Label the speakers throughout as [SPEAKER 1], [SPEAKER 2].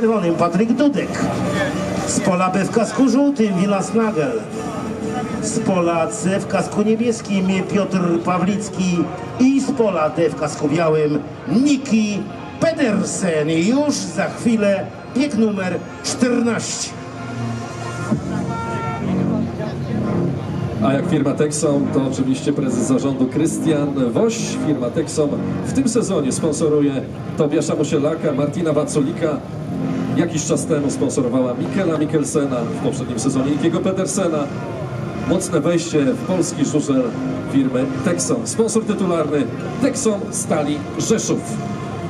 [SPEAKER 1] czerwonym Patryk Dudek. Z pola B w kasku żółtym Wilas Nagel. Z pola C w kasku niebieskim Piotr Pawlicki i z pola D w kasku białym Niki Pedersen. Już za chwilę bieg numer 14.
[SPEAKER 2] A jak firma Texom, to oczywiście prezes zarządu Krystian Woś. Firma Texom w tym sezonie sponsoruje Tobiasza Musielaka, Martina Waculika. Jakiś czas temu sponsorowała Mikela Mikkelsena, w poprzednim sezonie Nikiego Pedersena. Mocne wejście w polski żużel firmy Texom. Sponsor tytularny Texom Stali Rzeszów.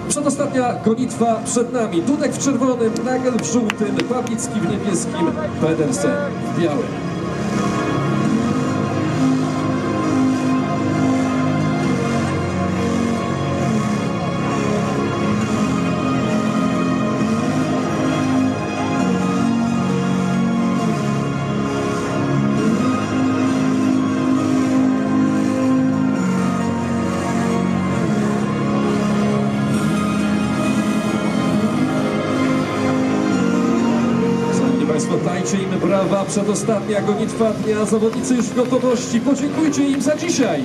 [SPEAKER 2] Przedostatnia gonitwa przed nami. Dudek w czerwonym, Nagel w żółtym, Pawlicki w niebieskim, Pedersen w białym. Państwo, tańczy im brawa, przedostatnia gonitwa dnia, zawodnicy już w gotowości, podziękujcie im za dzisiaj.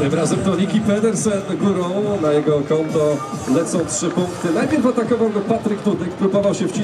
[SPEAKER 2] Tym razem to Niki Pedersen górą, na jego konto lecą trzy punkty. Najpierw atakował go Patryk Dudek, próbował się wcisnąć.